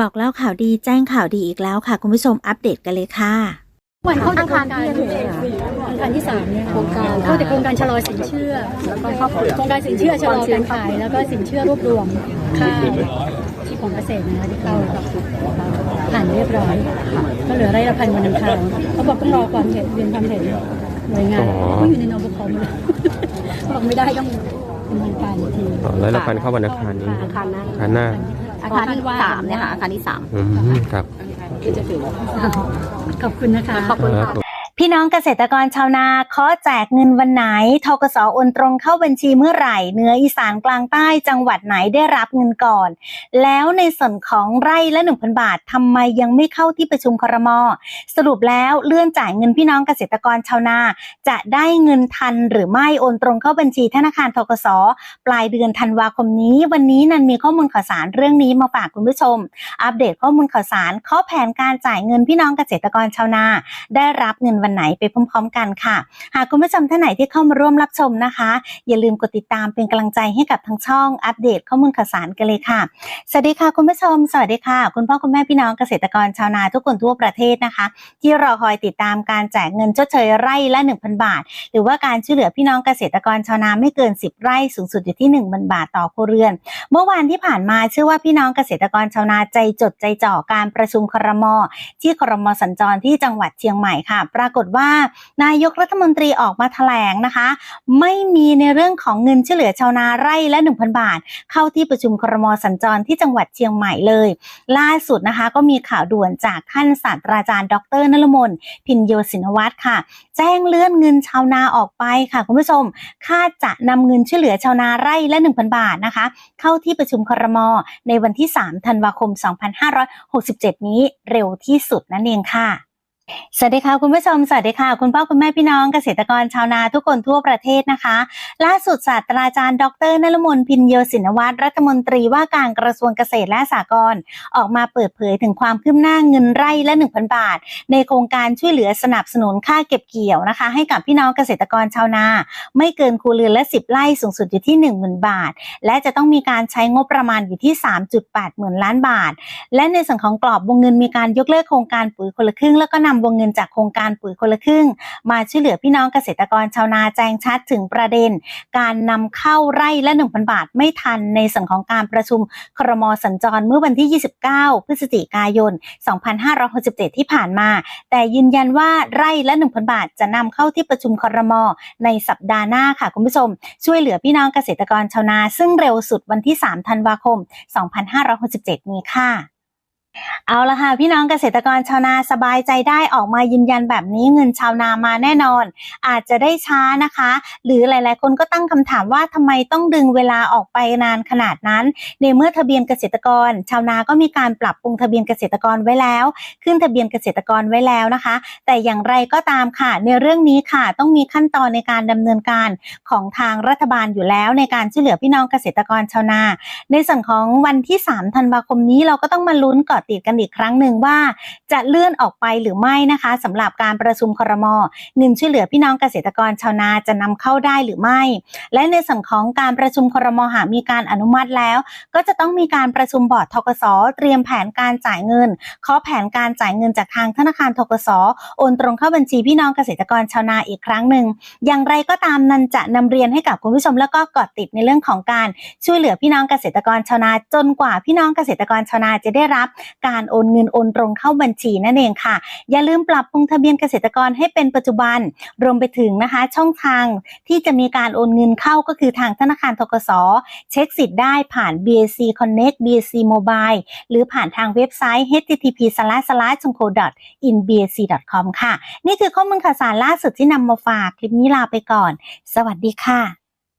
บอกเล่าข่าวดีแจ้งข่าวดีอีกแล้วค่ะ คุณผู้ชมอัปเดตกันเลยค่ะ วันเข้าแต่โครงการที่โครงการที่สามเนี่ยโครงการเข้าแต่โครงการชะลอสินเชื่อแล้วก็โครงการสินเชื่อชะลอการขายแล้วก็สินเชื่อรวบรวมค่าที่ของเกษตรนะคะที่เข้าผ่านเรียบร้อยก็เหลือไร่ละพันวันอังคารเขาบอกต้องรอความเห็นเรียนความเห็นหน่วยงานก็อยู่ในนบคหมดเลยบอกไม่ได้ต้องดำเนินการอีกที อ๋อแล้วละพันเข้าวันอังคารนี้อาคารหน้า อังคารหน้า อาคารที่สามเนี่ยค่ะอาคารที่สามอืมครับ ขอบคุณนะคะ ขอบคุณค่ะ พี่น้องเกษตรกรชาวนาขอแจกเงินวันไหนทกสโอนตรงเข้าบัญชีเมื่อไหร่เหนืออีสานกลางใต้จังหวัดไหนได้รับเงินก่อน แล้วในส่วนของไร่ละ 1,000 บาททำไมยังไม่เข้าที่ประชุมครม สรุปแล้วเลื่อนจ่ายเงินพี่น้องเกษตรกรชาวนา จะได้เงินทันหรือไม่โอนตรงเข้าบัญชีธนาคารทกสปลายเดือนธันวาคมนี้ วันนี้นันมีข้อมูลข่าวสารเรื่องนี้มาฝากคุณผู้ชม อัปเดตข้อมูลข่าวสารข้อแผนการจ่ายเงินพี่น้องเกษตรกรชาวนา ได้รับเงินวันไหนไปพร้อมๆ กันค่ะ หากคุณผู้ชมท่านไหนที่เข้ามาร่วมรับชมนะคะ อย่าลืมกดติดตามเป็นกำลังใจให้กับทางช่องอัปเดตข้อมูลข่าวสารกันเลยค่ะ สวัสดีค่ะคุณผู้ชม สวัสดีค่ะ คุณพ่อคุณแม่พี่น้องเกษตรกรชาวนาทุกคนทั่วประเทศนะคะ ที่รอคอยติดตามการแจกเงินชดเชยไร่ละ 1,000 บาท หรือว่าการช่วยเหลือพี่น้องเกษตรกรชาวนาไม่เกิน 10 ไร่สูงสุดอยู่ที่1,000บาทต่อครัวเรือน เมื่อวานที่ผ่านมาเชื่อว่าพี่น้องเกษตรกรชาวนาใจจดใจจ่อการประชุมครมที่ครมสัญจรที่จังหวัดเชียงใหม่ค่ะ ปรากฏว่านายกรัฐมนตรีออกมาแถลงนะคะ ไม่มีในเรื่องของเงินช่วยเหลือชาวนาไร่ละ 1,000 บาท เข้าที่ประชุมครมสัญจรที่จังหวัดเชียงใหม่เลย ล่าสุดนะคะก็มีข่าวด่วนจากท่านศาสตราจารย์ ดรนฤมลพินโยสินวัตรค่ะ แจ้งเลื่อนเงินชาวนาออกไปค่ะคุณผู้ชมคาดจะนำเงินช่วยเหลือชาวนาไร่ละ 1,000 บาทนะคะ เข้าที่ประชุมครมในวันที่ 3 ธันวาคม 2567 นี้เร็วที่สุดนั่นเองค่ะ สวัสดีค่ะคุณผู้ชมสวัสดีค่ะ คุณพ่อคุณแม่พี่น้องเกษตรกรชาวนาทุกคนทั่วประเทศนะคะ ล่าสุดศาสตราจารย์ ดรนฤมลพินโยสินวัตรรัฐมนตรีว่าการกระทรวงเกษตรและสหกรณ์ออกมาเปิดเผยถึงความคืบหน้าเงินไร่ละ 1,000 บาท ในโครงการช่วยเหลือสนับสนุนค่าเก็บเกี่ยวนะคะ ให้กับพี่น้องเกษตรกรชาวนา ไม่เกินครัวเรือนละ 10 ไร่สูงสุดอยู่ที่ 10,000 บาท และจะต้องมีการใช้งบประมาณอยู่ที่ 3.8หมื่นล้านบาท และในส่วนของกรอบวงเงินมีการยกเลิกโครงการปุ๋ยคนละครึ่งแล้วก็นำวงเงินจากโครงการปุ๋ยคนละครึ่ง มาช่วยเหลือพี่น้องเกษตรกรชาวนาแจ้งชัดถึงประเด็น การนำเข้าไร่ละ 1,000 บาทไม่ทันในส่วนของการประชุมครมสัญจรเมื่อวันที่ 29 พฤศจิกายน 2567 ที่ผ่านมา แต่ยืนยันว่าไร่ละ 1,000 บาทจะนำเข้าที่ประชุมครมในสัปดาห์หน้าค่ะคุณผู้ชม ช่วยเหลือพี่น้องเกษตรกรชาวนา ซึ่งเร็วสุดวันที่ 3 ธันวาคม 2567 นี้ค่ะ เอาละค่ะพี่น้องเกษตรกรชาวนาสบายใจได้ออกมายืนยันแบบนี้เงินชาวนามาแน่นอน อาจจะได้ช้านะคะ หรือหลายๆ คนก็ตั้งคำถามว่าทำไมต้องดึงเวลาออกไปนานขนาดนั้น ในเมื่อทะเบียนเกษตรกร ชาวนาก็มีการปรับปรุงทะเบียนเกษตรกรไว้แล้ว ขึ้นทะเบียนเกษตรกรไว้แล้วนะคะ แต่อย่างไรก็ตามค่ะ ในเรื่องนี้ค่ะต้องมีขั้นตอนในการดำเนินการของทางรัฐบาลอยู่แล้ว ในการช่วยเหลือพี่น้องเกษตรกรชาวนา ในส่วนของวันที่ 3 ธันวาคมนี้เราก็ต้องมาลุ้นเกาะติดกันอีกครั้งหนึ่งว่า จะเลื่อนออกไปหรือไม่นะคะสำหรับการประชุมครมเงินช่วยเหลือพี่น้องเกษตรกรชาวนาจะนำเข้าได้หรือไม่ และในส่วนของการประชุมครมหากมีการอนุมัติแล้ว ก็จะต้องมีการประชุมบอร์ดทกสเตรียมแผนการจ่ายเงินเคาะแผนการจ่ายเงินจากทางธนาคารทกสโอนตรงเข้าบัญชีพี่น้องเกษตรกรชาวนาอีกครั้งหนึ่งอย่างไรก็ตามนันจะนำเรียนให้กับคุณผู้ชมแล้วก็กาะติดในเรื่องของการช่วยเหลือพี่น้องเกษตรกรชาวนาจนกว่าพี่น้องเกษตรกรชาวนาจะได้รับการโอนเงินโอนตรงเข้าบัญชีนั่นเองค่ะ อย่าลืมปรับปรุงทะเบียนเกษตรกรให้เป็นปัจจุบัน รวมไปถึงนะคะ ช่องทางที่จะมีการโอนเงินเข้าก็คือทางธนาคารทกสเช็คสิทธิ์ได้ผ่าน BSC Connect BSC Mobile หรือผ่านทางเว็บไซต์ http c o in bsc com ค่ะ นี่คือข้อมูลข่าวสารล่าสุดที่นำมาฝาก คลิปนี้ลาไปก่อน สวัสดีค่ะ